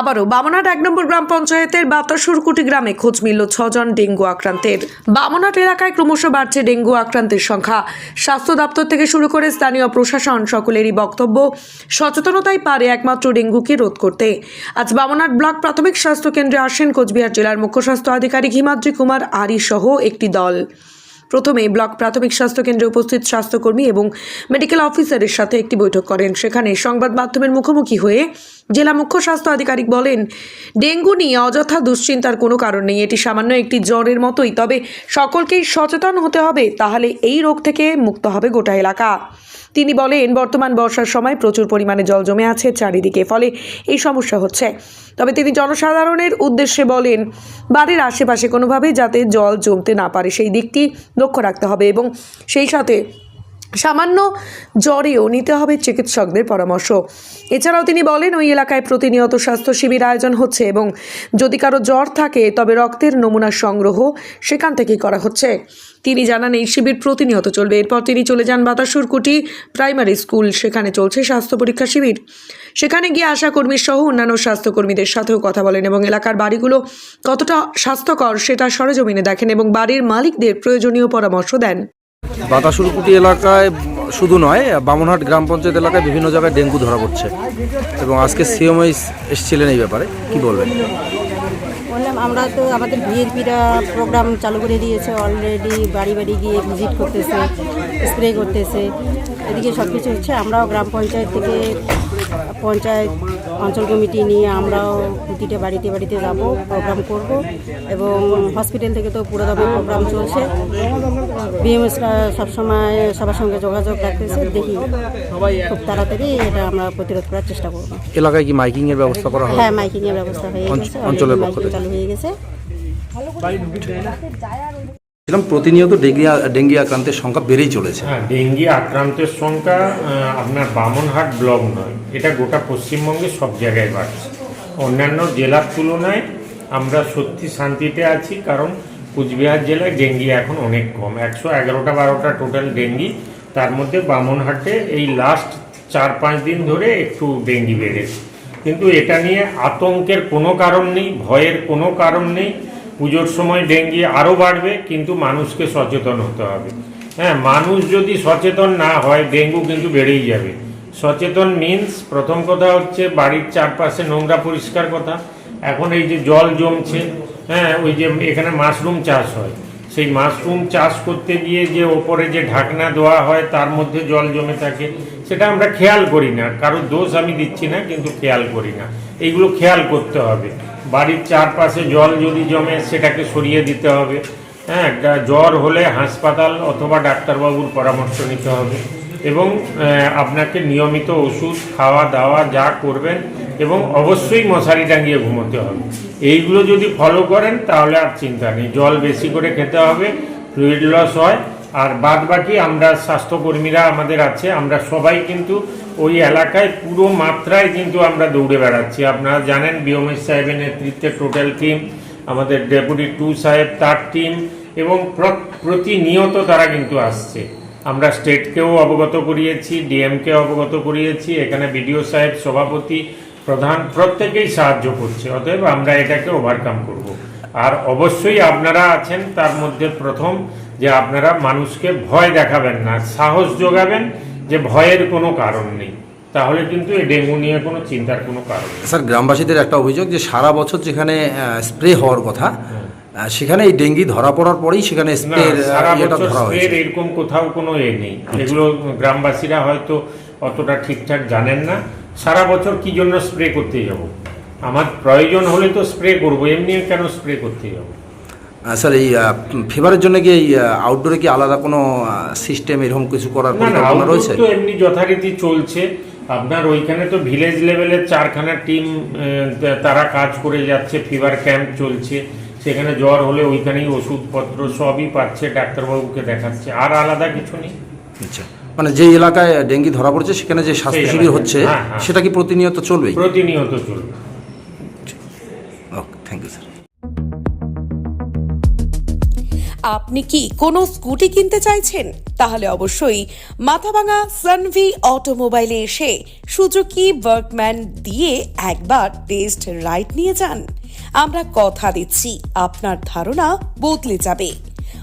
আবারও বামনাট এক নম্বর গ্রাম পঞ্চায়েতের বাতাসুরকুটি গ্রামে খোঁজ মিলল ছজন ডেঙ্গু আক্রান্তের। বামনাট এলাকায় ক্রমশ বাড়ছে ডেঙ্গু আক্রান্তের সংখ্যা। স্বাস্থ্য দপ্তর থেকে শুরু করে স্থানীয় প্রশাসন সকলেরই বক্তব্য, সচেতনতাই পারে একমাত্র ডেঙ্গুকে রোধ করতে। আজ বামনাট ব্লক প্রাথমিক স্বাস্থ্য কেন্দ্রে আসেন কোচবিহার জেলার মুখ্য স্বাস্থ্য আধিকারিক হিমাদ্রি কুমার আরি সহ একটি দল। প্রথমে ব্লক প্রাথমিক স্বাস্থ্য কেন্দ্রে উপস্থিত স্বাস্থ্যকর্মী এবং মেডিকেল অফিসারের সাথে একটি বৈঠক করেন। সেখানে সংবাদ মাধ্যমের মুখোমুখি হয়ে জেলা মুখ্য স্বাস্থ্য আধিকারিক বলেন, ডেঙ্গু নিয়ে অযথা দুশ্চিন্তার কোনো কারণ নেই। এটি সামান্য একটি জ্বরের মতোই, তবে সকলকেই সচেতন হতে হবে, তাহলে এই রোগ থেকে মুক্ত হবে গোটা এলাকা। তিনি বলেন, বর্তমান বর্ষার সময় প্রচুর পরিমাণে জল জমে আছে, চারিদিকে ফলে এই সমস্যা হচ্ছে। তবে তিনি জনসাধারণের উদ্দেশ্যে বলেন, বাড়ির আশেপাশে কোনোভাবে যাতে জল জমতে না পারে, সেই দিকটি লক্ষ্য রাখতে হবে এবং সেই সাথে সামান্য জ্বরেও নিতে হবে চিকিৎসকদের পরামর্শ। এছাড়াও তিনি বলেন, ওই এলাকায় প্রতিনিয়ত স্বাস্থ্য শিবির আয়োজন হচ্ছে এবং যদি কারও জ্বর থাকে, তবে রক্তের নমুনা সংগ্রহ সেখান থেকেই করা হচ্ছে। তিনি জানান, এই শিবির প্রতিনিয়ত চলবে। এরপর তিনি চলে যান বাতাসুরকুটি প্রাইমারি স্কুল। সেখানে চলছে স্বাস্থ্য পরীক্ষা শিবির। সেখানে গিয়ে আশাকর্মী সহ অন্যান্য স্বাস্থ্যকর্মীদের সাথেও কথা বলেন এবং এলাকার বাড়িগুলো কতটা স্বাস্থ্যকর সেটা সরেজমিনে দেখেন এবং বাড়ির মালিকদের প্রয়োজনীয় পরামর্শ দেন। বাতাসুরকুটি এলাকায় শুধু নয়, বামনহাট গ্রাম পঞ্চায়েত এলাকায় বিভিন্ন জায়গায় ডেঙ্গু ধরা পড়ছে। এবং আজকে সিএমআই এসেছিলেন এই ব্যাপারে, কি বলবেন? বললাম, আমরা তো আমাদের বিএনপিরা প্রোগ্রাম চালু করে দিয়েছে অলরেডি বাড়ি বাড়ি গিয়ে ভিজিট করতেছে, স্প্রে করতেছে, এদিকে সব কিছু হচ্ছে, আমরাও গ্রাম পঞ্চায়েত থেকে পঞ্চায়েত অঞ্চল কমিটি নিয়ে আমরাও প্রতিটা বাড়িতে বাড়িতে যাব, প্রোগ্রাম করব, এবং হসপিটাল থেকে তো পুরো দমে প্রোগ্রাম চলছে। বিএমএসরা সবসময় সবার সঙ্গে যোগাযোগ রাখতেছে দেখি খুব তাড়াতাড়ি এটা আমরা প্রতিরোধ করার চেষ্টা করব। এলাকায় কি মাইকিং এর ব্যবস্থা করা হবে হ্যাঁ মাইকিং এর ব্যবস্থা হয়ে গেছে অঞ্চলের পক্ষ থেকে। চালু হয়ে গেছে। ছিলাম প্রতিনিয়ত ডেঙ্গি ডেঙ্গি আক্রান্তের সংখ্যা বেড়েই চলেছে। হ্যাঁ ডেঙ্গি আক্রান্তের সংখ্যা আপনার বামনহাট ব্লক নয় এটা গোটা পশ্চিমবঙ্গে সব জায়গায় বাড়ছে। অন্যান্য জেলার তুলনায় আমরা সত্যি শান্তিতে আছি কারণ কুচবিহার জেলায় ডেঙ্গি এখন অনেক কম। একশো এগারোটা বারোটা টোটাল ডেঙ্গি। তার মধ্যে বামনহাটে এই লাস্ট চার পাঁচ দিন ধরে একটু ডেঙ্গি বেড়েছে। কিন্তু এটা নিয়ে আতঙ্কের কোনো কারণ নেই, ভয়ের কোনো কারণ নেই। পুজোর সময় ডেঙ্গি আরও বাড়বে, কিন্তু মানুষকে সচেতন হতে হবে। হ্যাঁ মানুষ যদি সচেতন না হয়, ডেঙ্গু কিন্তু বেড়েই যাবে। সচেতন মিন্স প্রথম কথা হচ্ছে বাড়ির চারপাশে নোংরা পরিষ্কার কথা। এখন এই যে জল জমছে হ্যাঁ ওই যে এখানে মাশরুম চাষ হয়। সেই মাশরুম চাষ করতে গিয়ে যে ওপরে যে ঢাকনা দেওয়া হয়, তার মধ্যে জল জমে থাকে, সেটা আমরা খেয়াল করি না। কারোর দোষ আমি দিচ্ছি না, কিন্তু খেয়াল করি না। এইগুলো খেয়াল করতে হবে। বাড়ির চারপাশে জল যদি জমে, সেটাকে সরিয়ে দিতে হবে। হ্যাঁ জ্বর হলে হাসপাতাল অথবা ডাক্তারবাবুর পরামর্শ নিতে হবে। এবং আপনাকে নিয়মিত ওষুধ, খাওয়া দাওয়া যা করবেন এবং অবশ্যই মশারি টাঙিয়ে ঘুমোতে হবে। এইগুলো যদি ফলো করেন, তাহলে আর চিন্তা নেই। জল বেশি করে খেতে হবে ফ্লুইড লস হয়। আর বাদ বাকি আমরা স্বাস্থ্যকর্মীরা আমাদের আছে, আমরা সবাই কিন্তু ওই এলাকায় পুরো মাত্রায় কিন্তু আমরা দৌড়ে বেড়াচ্ছি। আপনারা জানেন বিওমেশ সাহেবের নেতৃত্বে টোটাল টিম আমাদের ডেপুটি টু সাহেব, তার টিম এবং প্র- প্রতিনিয়ত তারা কিন্তু আসছে। আমরা স্টেটকেও অবগত করিয়েছি ডিএমকে অবগত করিয়েছি, এখানে বিডিও সাহেব, সভাপতি প্রধান প্রত্যেকেই সাহায্য করছে অতএব আমরা এটাকে ওভারকাম করব। আর অবশ্যই আপনারা আছেন তার মধ্যে প্রথম যে আপনারা মানুষকে ভয় দেখাবেন না সাহস যোগাবেন যে ভয়ের কোনো কারণ নেই। তাহলে কিন্তু এই ডেঙ্গু নিয়ে কোনো চিন্তার কোনো কারণ নেই। স্যার গ্রামবাসীদের একটা অভিযোগ যে সারা বছর যেখানে স্প্রে হওয়ার কথা সেখানে এই ডেঙ্গি ধরা পড়ার পরেই সেখানে স্প্রে এরকম কোথাও কোনো এ নেই। এগুলো গ্রামবাসীরা হয়তো অতটা ঠিকঠাক জানেন না। সারা বছর কি জন্য স্প্রে করতে যাব? আমার প্রয়োজন হলে তো স্প্রে করব এমনি কেন স্প্রে করতে যাব? স্যার এই ফিভারের জন্য কি এই আউটডোরে কি আলাদা কোনো সিস্টেম এরকম কিছু করার পরিকল্পনা রয়েছে? তো এমনি যথারীতি চলছে। আপনার ওইখানে তো ভিলেজ লেভেলের চারখানা টিম তারা কাজ করে যাচ্ছে ফিভার ক্যাম্প চলছে। সেখানে জ্বর হলে ওইখানেই ওষুধপত্র সবই পাচ্ছে ডাক্তারবাবুকে দেখাচ্ছে আর আলাদা কিছু নেই। আচ্ছা। মানে যে এলাকায় ডেঙ্গি ধরা পড়ছে সেখানে যে স্বাস্থ্য শিবির হচ্ছে হ্যাঁ, হ্যাঁ। সেটা কি প্রতিনিয়ত চলবেই প্রতিনিয়ত চলবে। ওকে থ্যাংক ইউ স্যার আপনি কি কোনো স্কুটি কিনতে চাইছেন? তাহলে অবশ্যই মাথাভাঙা সানভি অটোমোবাইলে এসে সুজুকি ওয়ার্কম্যান দিয়ে একবার টেস্ট রাইড নিয়ে যান। আমরা কথা দিচ্ছি আপনার ধারণা বদলে যাবে।